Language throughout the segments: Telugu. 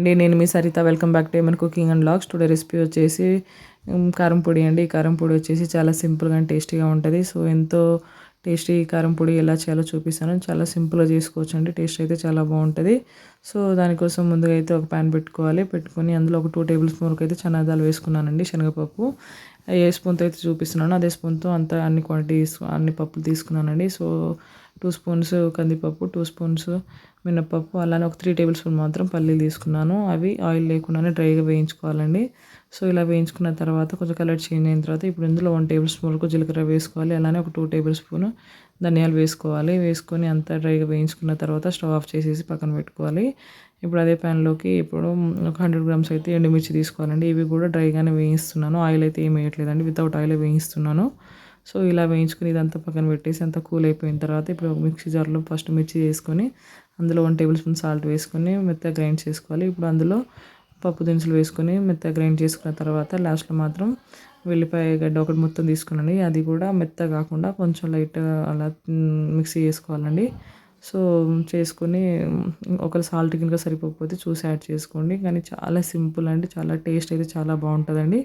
అండి నేను మీ సరిత వెల్కమ్ బ్యాక్ టు ఏమన్ cooking and vlogs today recipe వచ్చేసి కారం పొడి అండి. ఈ కారం పొడి వచ్చేసి చాలా సింపుల్గా అండ్ టేస్టీగా ఉంటుంది. సో ఎంతో టేస్టీ కారం పొడి ఎలా చేయాలో చూపిస్తాను. చాలా సింపుల్గా చేసుకోవచ్చు అండి టేస్ట్ అయితే చాలా బాగుంటుంది. సో దానికోసం ముందుగా అయితే ఒక ప్యాన్ పెట్టుకోవాలి. పెట్టుకొని అందులో ఒక టూ టేబుల్ స్పూన్ వరకు అయితే చనాదాలు వేసుకున్నానండి. శనగపప్పు. ఏ స్పూన్తో అయితే చూపిస్తున్నాను అదే స్పూన్తో అంత అన్ని క్వాంటిటీస్ అన్ని పప్పులు తీసుకున్నానండి. సో టూ స్పూన్స్ కందిపప్పు టూ స్పూన్స్ మినప్పప్పు అలానే ఒక త్రీ టేబుల్ స్పూన్ మాత్రం పల్లీలు తీసుకున్నాను. అవి ఆయిల్ లేకుండానే డ్రైగా వేయించుకోవాలండి. సో ఇలా వేయించుకున్న తర్వాత కొంచెం కలర్ చేంజ్ అయిన తర్వాత ఇప్పుడు ఇందులో వన్ టేబుల్ స్పూన్ వరకు జీలకర్ర వేసుకోవాలి. అలానే ఒక టూ టేబుల్ స్పూన్ ధనియాలు వేసుకోవాలి. వేసుకొని అంతా డ్రైగా వేయించుకున్న తర్వాత స్టవ్ ఆఫ్ చేసేసి పక్కన పెట్టుకోవాలి. ఇప్పుడు అదే ప్యాన్లోకి ఇప్పుడు ఒక హండ్రెడ్ గ్రామ్స్ అయితే ఎండుమిర్చి తీసుకోవాలండి. ఇవి కూడా డ్రైగానే వేయిస్తున్నాను. ఆయిల్ అయితే ఏం వేయట్లేదండి. వితౌట్ ఆయిల్ వేయిస్తున్నాను. సో ఇలా వేయించుకుని ఇదంతా పక్కన పెట్టేసి అంతా కూల్ అయిపోయిన తర్వాత ఇప్పుడు ఒక మిక్సీ జార్లో ఫస్ట్ మిర్చి వేసుకొని అందులో వన్ టేబుల్ స్పూన్ సాల్ట్ వేసుకొని మెత్తగా గ్రైండ్ చేసుకోవాలి. ఇప్పుడు అందులో పప్పు దినుసులు వేసుకొని మెత్తగా గ్రైండ్ చేసుకున్న తర్వాత లాస్ట్లో మాత్రం వెల్లిపాయ గడ్డ ఒకటి మొత్తం తీసుకునండి. అది కూడా మెత్త కాకుండా కొంచెం లైట్ అలా మిక్సీ చేసుకోవాలండి. సో చేసుకొని ఒకరు సాల్ట్ కనుక సరిపోకపోతే చూసి యాడ్ చేసుకోండి. కానీ చాలా సింపుల్ అండి చాలా టేస్ట్ అయితే చాలా బాగుంటుందండి.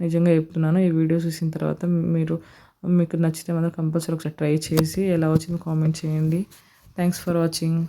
నిజంగా చెప్తున్నాను. ఈ వీడియో చూసిన తర్వాత మీరు మీకు నచ్చితే మాత్రం కంపల్సరీ ఒకసారి ట్రై చేసి ఎలా వచ్చిందో కామెంట్ చేయండి. Thanks for watching.